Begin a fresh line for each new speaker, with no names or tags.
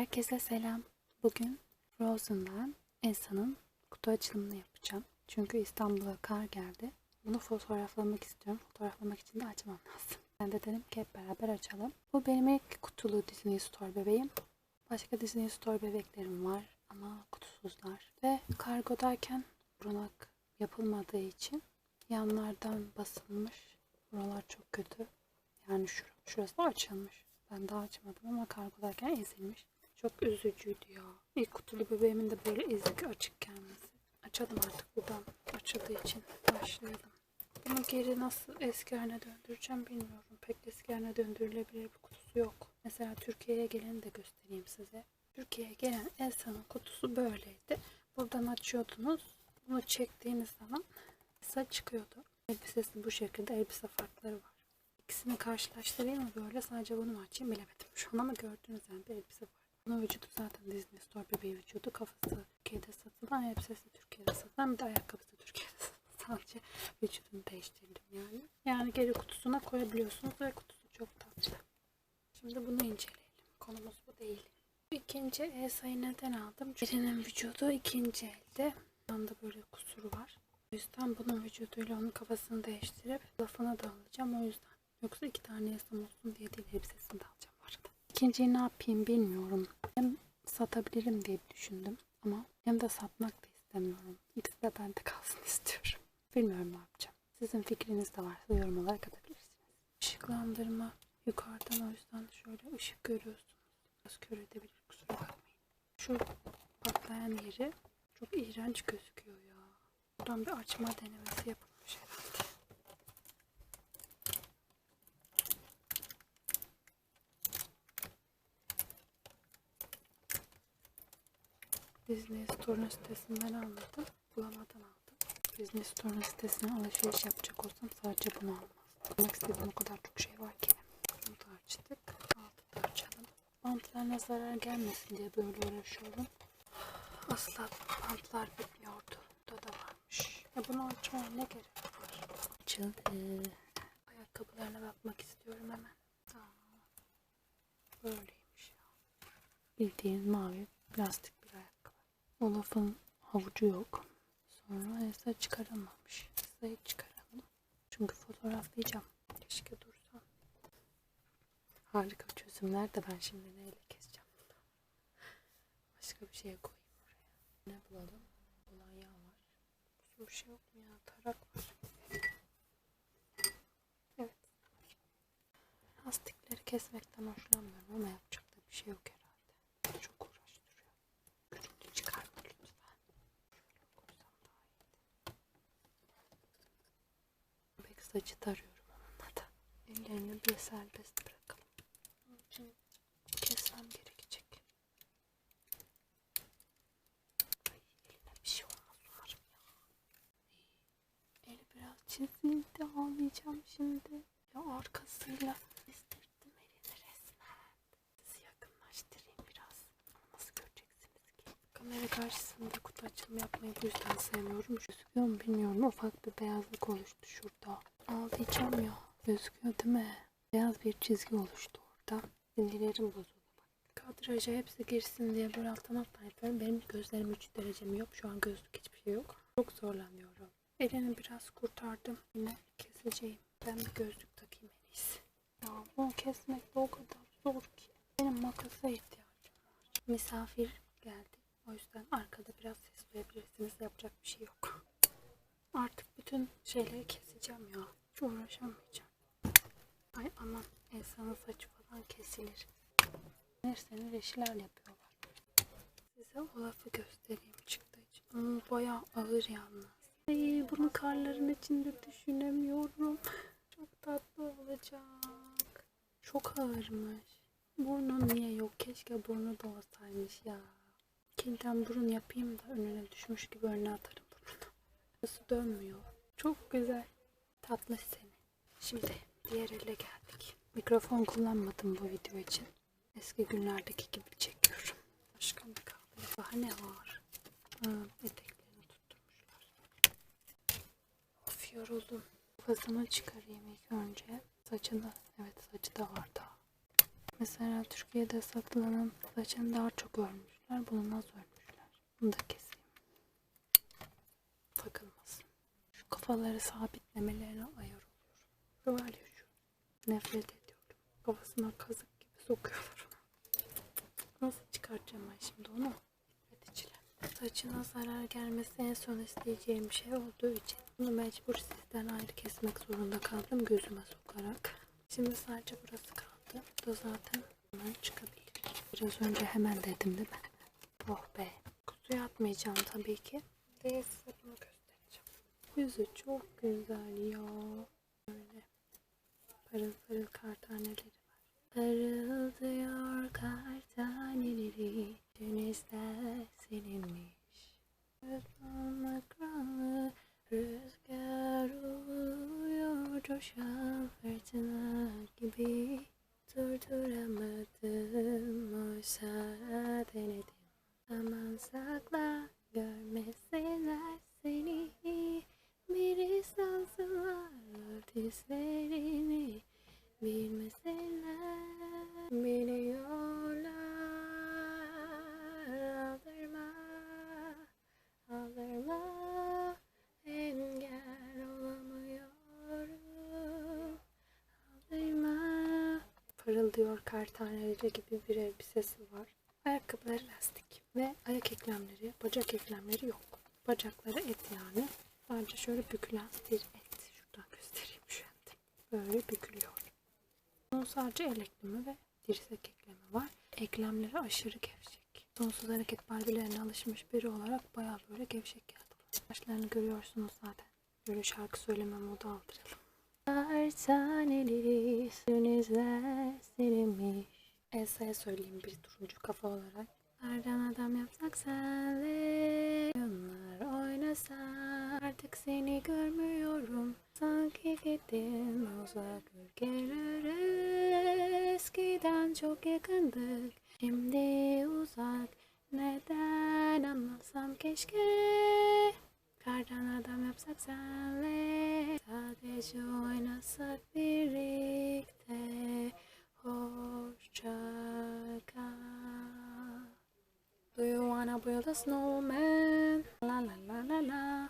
Herkese selam. Bugün Frozen'dan Elsa'nın kutu açılımını yapacağım. Çünkü İstanbul'a kar geldi. Bunu fotoğraflamak istiyorum. Fotoğraflamak için de açmam lazım. Ben de dedim ki hep beraber açalım. Bu benim ilk kutulu Disney Store bebeğim. Başka Disney Store bebeklerim var ama kutusuzlar. Ve kargodayken runak yapılmadığı için yanlardan basılmış. Buralar çok kötü. Yani şur şurası açılmış. Ben daha açmadım ama kargodayken ezilmiş. Çok üzücüydü ya. İlk kutulu bebeğimin de böyle ezik açık gelmesi. Açalım artık buradan açıldığı için başlayalım. Bunu geri nasıl eski haline döndüreceğim bilmiyorum. Pek eski haline döndürülebilir bir kutusu yok. Mesela Türkiye'ye geleni de göstereyim size. Türkiye'ye gelen Elsa'nın kutusu böyleydi. Buradan açıyordunuz. Bunu çektiğiniz zaman Elsa çıkıyordu. Elbisesi bu şekilde. Elbise farkları var. İkisini karşılaştırayım mı böyle sadece bunu mu açayım bilemedim. Şu an ama gördüğünüz yani bir elbise var. Bunun vücudu zaten Disney Store bebeği vücudu. Kafası Türkiye'de satılan, elbisesi Türkiye'de satılan, bir de ayakkabısı Türkiye'de satılan. Sadece vücudunu değiştirdim yani. Yani geri kutusuna koyabiliyorsunuz ve kutusu çok tatlı. Şimdi bunu inceleyelim. Konumuz bu değil. İkinci Elsa'yı neden aldım? Birinin vücudu ikinci elde. Anda böyle kusuru var. O yüzden bunun vücuduyla onun kafasını değiştirip lafını da alacağım o yüzden. Yoksa iki tane yasam olsun diye değil elbisesini de alacağım. İkinciyi ne yapayım bilmiyorum. Hem satabilirim diye düşündüm ama hem de satmak da istemiyorum. İkisi de bende kalsın istiyorum. Bilmiyorum ne yapacağım. Sizin fikriniz de varsa yorum olarak atabilirsiniz. Işıklandırma yukarıdan o yüzden şöyle ışık görüyorsunuz. Biraz kör edebilir kusura bakmayın. Şu patlayan yeri çok iğrenç gözüküyor ya. Buradan bir açma denemesi yapılmış herhalde. Disney Store'un sitesinden almadım. Bulamadan aldım. Disney Store'un sitesine alışveriş yapacak olsam sadece bunu almazdım. Almak istediğim o kadar çok şey var ki. Bunu da açtık. Altı da açalım. Bantlarına zarar gelmesin diye böyle uğraşıyorum. Asla bantlar bitmiyordu. Burada da varmış. Ya bunu açmaya ne gerek var? Açıldı. Ayakkabılarına bakmak istiyorum hemen. Aa, böyleymiş ya. Bildiğin mavi plastik. Olaf'ın havucu yok. Sonra Elsa çıkaramamış. Elsa'yı çıkaralım. Çünkü fotoğraflayacağım. Keşke dursam. Harika çözümler de ben şimdi neyle keseceğim. Başka bir şey koyayım oraya. Ne bulalım? Kolonya var. Başka bir şey yok mu ya? Tarak var. Evet. Lastikleri kesmekten hoşlanmıyorum ama yapacak da bir şey yok herhalde. Saçı tarıyorum onunla da. Ellerini bir serbest bırakalım. İçin kesmem gerekecek. Ay eline bir şey olmaz umarım ya. Eli biraz çizildi ağlayacağım şimdi. Ya arkasıyla istirdim elini resmen. Sizi yakınlaştırayım biraz. Nasıl göreceksiniz ki? Kamera karşısında kutu açılımı yapmayı bu yüzden sevmiyorum. Gözüküyor mu bilmiyorum. Ufak bir beyazlık oluştu şurada. Ağlayacağım ya. Gözüküyor değil mi? Beyaz bir çizgi oluştu orada. Sinirlerim bozuldu. Kadraja hepsi girsin diye böyle alttan alttan yapıyorum. Benim gözlerim 3 derecem yok. Şu an gözlük hiçbir şey yok. Çok zorlanıyorum. Elini biraz kurtardım. Yine keseceğim. Ben bir gözlük takayım en iyisi. Ya bunu kesmek de o kadar zor ki. Benim makasa ihtiyacım var. Misafir geldi. O yüzden arkada biraz ses duyabilirsiniz. Yapacak bir şey yok. Artık bütün şeyleri keseceğim ya. Uğraşamayacağım. Ay aman Elsa'nın saçı falan kesilir. Nerseniz işler yapıyorlar. Size o lafı göstereyim çıktığı için. Ama bayağı ağır yalnız. Ay, bunu karların içinde düşünemiyorum. Çok tatlı olacak. Çok ağırmış. Burnu niye yok? Keşke burnu da olsaymış ya. Kilden burun yapayım da önüne düşmüş gibi önüne atarım burnunu. Nasıl dönmüyor. Çok güzel. Tatlı seni. Şimdi diğer ele geldik. Mikrofon kullanmadım bu video için. Eski günlerdeki gibi çekiyorum. Başka ne kaldı? Daha ne var? Ha, eteklerini tutturmuşlar. Of yoruldum. Kafasını çıkarayım ilk önce. Saçını, evet saçı da var daha. Mesela Türkiye'de satılan saçını daha çok örmüşler. Bunu az örmüşler. Bunu da keseyim. Takılmasın. Şu kafaları sabitlemelerine ayar var ya şu. Nefret ediyorum. Kafasına kazık gibi sokuyorlar. Nasıl çıkartacağım ben şimdi onu? Hadi çile. Saçına zarar gelmesi en son isteyeceğim şey olduğu için bunu mecbur sizden ayrı kesmek zorunda kaldım gözüme sokarak. Şimdi sadece burası kaldı. Bu da zaten hemen çıkabilir. Biraz önce hemen dedim değil mi? Oh be. Kutuya atmayacağım tabii ki. Değil size bunu göstereceğim. Yüzü çok güzel ya. Böyle parıl parıl kar taneleri var. Parıldıyor kar taneleri. Denizler silinmiş. Rüzgarla krallı rüzgar uyuyor coşan fırtına gibi. Durduramadım oysa denedim. Aman sakla görmesinler seni. Bir sansınlar artistlerini bilmesinler. Biliyorlar aldırma, aldırma. Engel olamıyorum. Aldırma. Parıldıyor kar gibi bir elbisesi var. Ayakkabıları lastik ve ayak eklemleri, bacak eklemleri yok. Bacakları et yani. Sadece şöyle bükülen bir et. Şuradan göstereyim şu anda. Böyle bükülüyor. Bunun sadece el eklemi ve dirsek eklemi var. Eklemleri aşırı gevşek. Sonsuz hareket barbilerine alışmış biri olarak bayağı böyle gevşek geldi. Başlarını görüyorsunuz zaten. Böyle şarkı söyleme modu aldıralım. Kar taneleri üstünüzler silinmiş. Elsa'ya söyleyeyim bir turuncu kafa olarak. Nereden adam yapsak senle Artık seni görmüyorum. Sanki gittin uzak ülkelere. Eskiden çok yakındık. Şimdi uzak. Neden anlasam keşke? Kardan adam yapsak senle. Sadece oynasak birlikte. Hoşça kal. Do you wanna build a snowman? La la la la la